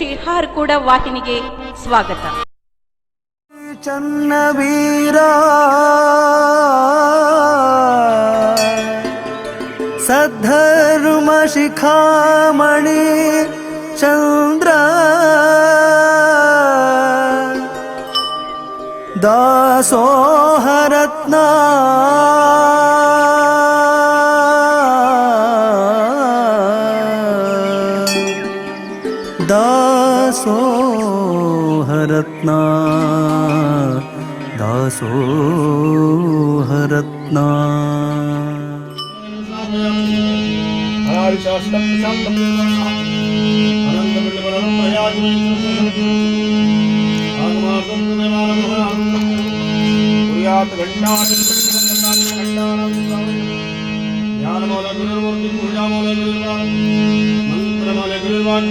ಶ್ರೀಹಾರ್ಗೂಡ ವಾಹಿನಿಗೆ ಸ್ವಾಗತ. ಚನ್ನವೀರ. ಸದ್ಧರ್ಮ ಶಿಖಾಮಣಿ ಚಂದ್ರ. दासोहरत्ना हरत्ना दासो हरत्ना ज्ञानमौल Gurumurthy पूजामौल गुरुवान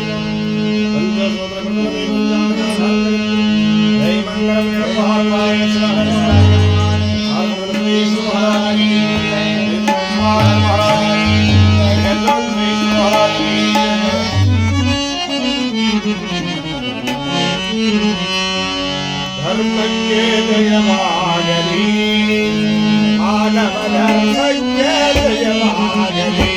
ധർമ്മജ്ഞേതയമാകലീ ആനവധർമ്മജ്ഞേതയമാകലീ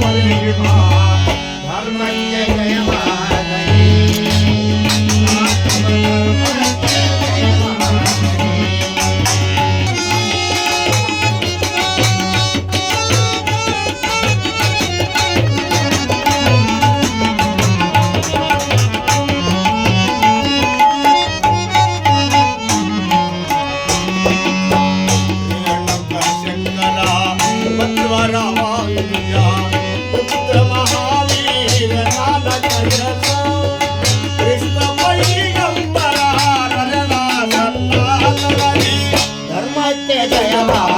money in your mom? 卷呀跑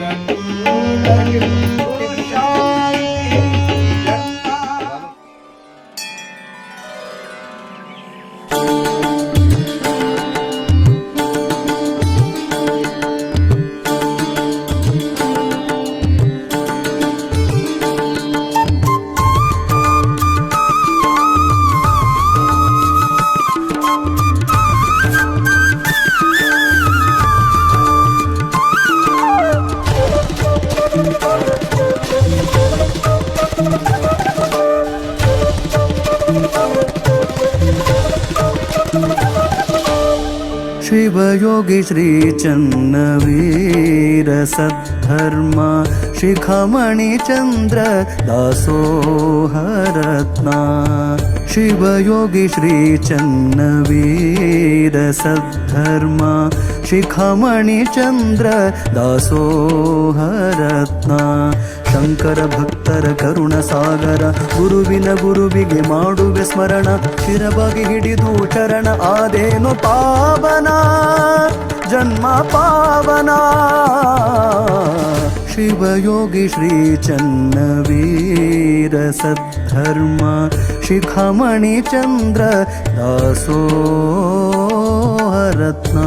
Thank you. Shivyogi श्रीचन्नवीर सद्धर्म शिखमणिचन्द्र दासोहरत्ना Shivyogi श्रीचन्नवीर सद्धर्म ಶಿಖಮಣಿಚಂದ್ರ ದಾಸೋಹರತ್ನ Shankara ಭಕ್ತರ ಕರುಣ ಸಾಗರ ಗುರುವಿನ ಗುರುವಿಗೆ ಮಾಡುವೆ ಸ್ಮರಣ ಶಿರವಾಗಿ ಹಿಡಿದು ಚರಣ ಆದೇನು ಪಾವನ ಜನ್ಮ ಪಾವನ शिवयोगि श्रीचन्न वीरसद्धर्म शिखमणिचन्द्र रत्ना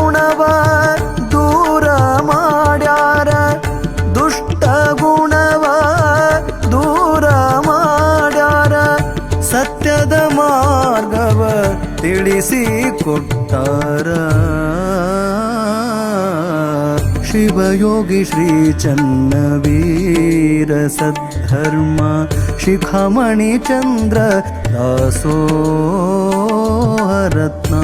शिवयोगी श्रीचन्न वीरसद्धर्म दासो रत्ना